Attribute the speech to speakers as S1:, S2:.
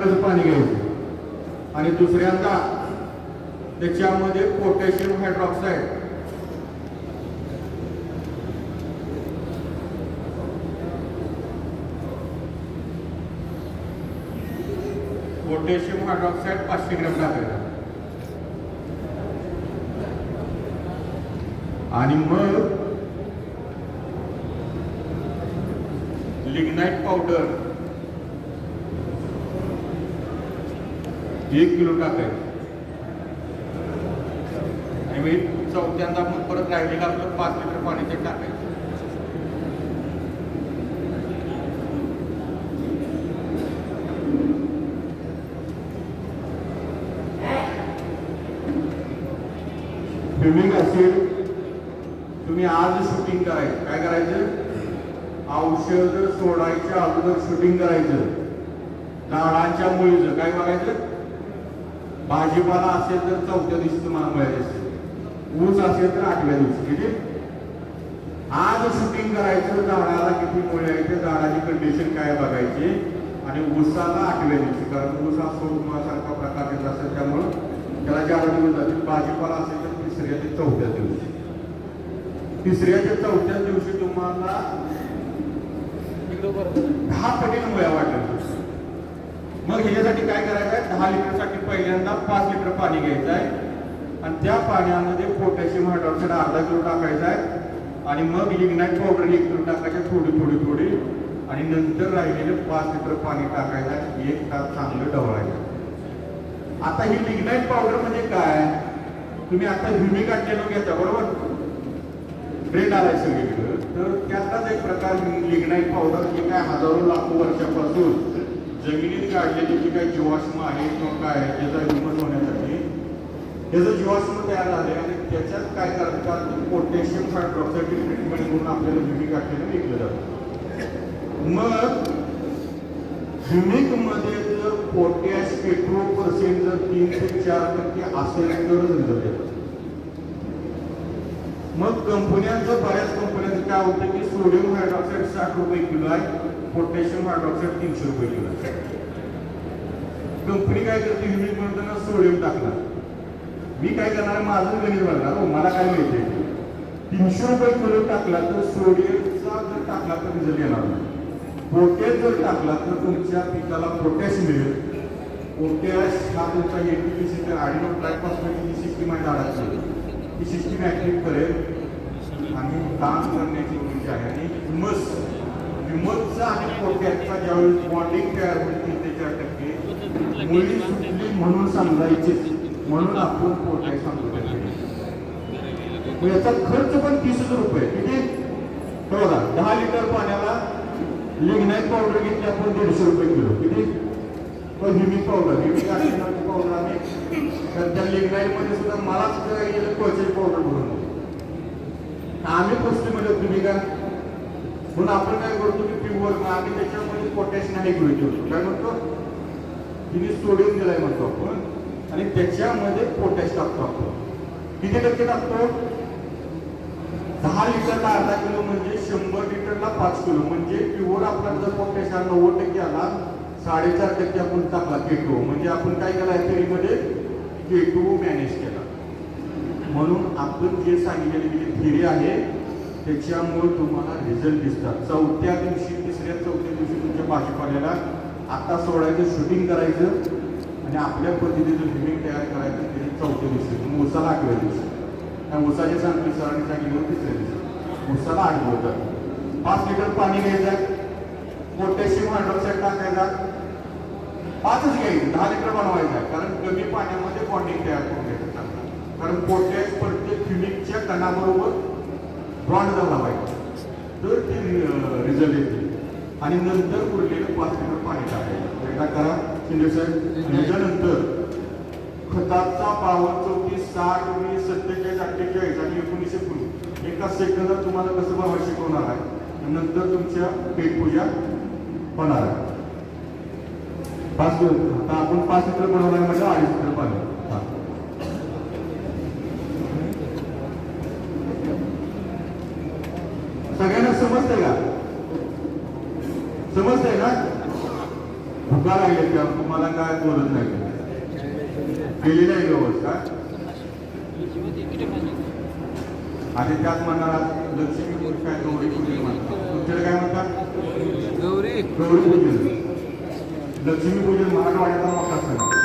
S1: पाणी घ्यायचं आणि दुसऱ्यांदा त्याच्यामध्ये पोटॅशियम हायड्रॉक्साईड. पोटॅशियम हायड्रॉक्साईड पाचशे ग्रॅम टाकायचा आणि मग लिग्नाईट पावडर. एक किलो टाकायचं आणि मग चौथ्यांदा मग परत राहिलेलं आपलं पाच लिटर पाणी ते टाकायचं. स्विमिंग असेल तुम्ही आज शूटिंग करायचं. काय करायचं? औषध सोडायच्या अगोदर शूटिंग करायचं. झाडांच्या मुळीचं. काय बघायचं? भाजीपाला असेल तर चौथ्या दिवशी तुम्हाला मिळायचे असेल. ऊस असेल तर आठव्या दिवशी किती आज शूटिंग करायचं झाडाला किती मुळे आहे ते झाडाची कंडिशन काय बघायची? आणि ऊसाला आठव्या दिवशी कारण ऊस हा सोडमासारखा प्रकार येत असेल त्यामुळं त्याला ज्यादा दिवस जातील भाजीपाला असेल तर तिसऱ्या ते चौथ्या दिवशी. तिसऱ्या ते चौथ्या दिवशी तुम्हाला दहा पटीने मुळ्या वाटल्या मग ह्याच्यासाठी काय करायचं आहे? दहा लिटरसाठी पहिल्यांदा पाच लिटर पाणी घ्यायचं आहे. आणि त्या पाण्यामध्ये पोटॅशियम हायड्रॉक्साईड अर्धा किलो टाकायचा आहे. आणि मग लिग्नाईट पावडर एक किलो टाकायचं थोडी थोडी थोडी. आणि नंतर राहिलेले पाच लिटर पाणी टाकायचं आहे. एक तास चांगलं ढवळायचं आता ही लिग्नाईट पावडर म्हणजे काय? तुम्ही आता ह्युमिक काढलेलो घेता बरोबर? ब्रेड आलाय सगळीकडे तर त्यातलाच एक प्रकार लिग्नाईट पावडर जे काय हजारो लाखो वर्षापासून जमिनीत काढलेली जी काही जीवाश्म आहे किंवा काय आहे? त्याचा ह्युमस होण्यासाठी. त्याचं जीवाश्म तयार झाले आणि त्याच्यात काय करतात पोटॅशियम हायड्रॉक्साईड ट्रीटमेंट म्हणून आपल्याला ह्युमिक काढलेलं विकलं जातं. मग ह्युमिकमध्ये जर पोटॅश पेट्रो पर्सेंट जर तीन ते चार टक्के असेल तरच रिझल्ट मग कंपन्यांचं बऱ्याच कंपन्यांचं काय होतं की सोडियम हायड्रॉक्साईड साठ रुपये किलो आहे पोटॅशियम हायड्रॉक्साईड तीनशे रुपये किलो आहे. कंपनी काय करते? ह्युमिक म्हणताना सोडियम टाकणार. मी काय करणार? माझं गणित बघणार हो, मला काय माहिती तीनशे रुपये किलो टाकला तर सोडियमचा जर टाकला तर रिझल्ट येणार नाही. पोटॅश जर टाकला तर तुमच्या पिकाला पोटॅश मिळेल. पोटॅश हा तुमचा एटीपीसी तर आडिनो ट्रायफॉस्फेट ही सिस्टीम आहे झाडाची. ही सिस्टीम ऍक्टिव्ह करेल. आणि काम करण्याची तुमची आहे. आणि हिमस हिमसचा आणि पोटॅशचा ज्यावेळेस बॉन्डिंग तयार होईल ते पोलीस म्हणून सांगायचे. म्हणून आपण पोटॅश सांगतो याचा खर्च पण तीस हजार रुपये. किती? बघा दहा लिटर पाण्याला लिग्नाईट पावडर घेतली आपण दीडशे रुपये किलो. किती? पण ह्युमिक पावडर. ह्युमिक पावडर आम्ही तर त्या लिग्नाईटमध्ये सुद्धा मलाच गेलं कोळच्याची पावडर म्हणून. आम्ही आम्ही म्हणत तुम्ही का? म्हणून आपण काय करतो की प्युअर आम्ही त्याच्यामध्ये पोटॅश नाही घेऊ ठेवतो काय म्हणतो तिने सोडियम दिलाय म्हणतो आपण. आणि त्याच्यामध्ये पोटॅश टाकतो आपण. किती टक्के टाकतो? दहा लिटरला अर्धा किलो म्हणजे शंभर लिटरला पाच किलो. म्हणजे प्युअर आपला जर पोटॅश हा नव्वद टक्के आला साडेचार टक्के आपण टाकला केटो म्हणजे आपण काय केला मध्ये केटो मॅनेज केला. म्हणून आपण जे सांगितलेली जी आहे त्याच्यामुळे तुम्हाला रिझल्ट दिसतात. चौथ्या दिवशी तिसऱ्या चौथ्या दिवशी तुमच्या भाजीपाल्याला आता सोडायचं शूटिंग करायचं आणि आपल्या पद्धतीचं लिमिंग तयार करायचं ते चौथ्या दिवशी. ऊसाला आठव्या दिवशी. त्या उसाचे सांगली सरांनी सांगितलं तिसऱ्या दिवशी. उसाला आठ दिवस पाच लिटर पाणी घ्यायचं. पोटॅशियम हायड्रॉक्साईड टाकायचा. पाचच घ्यायचं. दहा लिटर बनवायचं. आहे कारण कमी पाण्यामध्ये बॉन्डिंग तयार करून घ्यायचं कारण पोटॅश प्रत्येक क्युनिकच्या कणाबरोबर ब्रॉन्ड झाला पाहिजे. तर ते रिझल्ट येते. आणि नंतर उरलेलं पाच लिटर पाणी. शिंदे साहेब. त्याच्यानंतर खताचा पावर चौतीस साठ वीस सत्तेचाळीस अठ्ठेचाळीस आणि एकोणीसशे पूर्वी एका सेकंदात तुम्हाला कसं भाव शिकवणार आहे? नंतर तुमच्या पेटपूजा होणार आहे. पाच आता आपण पाच लिटर बनवणार म्हणजे अडीच लिटर पाणी. सुद्धा लागले त्या तुम्हाला काय बोलत नाही? केलेली आहे व्यवस्था? आणि त्यात म्हणणार लक्ष्मी पूजन काय गौरी पूजन म्हणतात. तुमच्याकडे काय म्हणतात?
S2: गौरी.
S1: गौरी पूजन लक्ष्मी पूजन मराठवाड्याचा मोठा सण.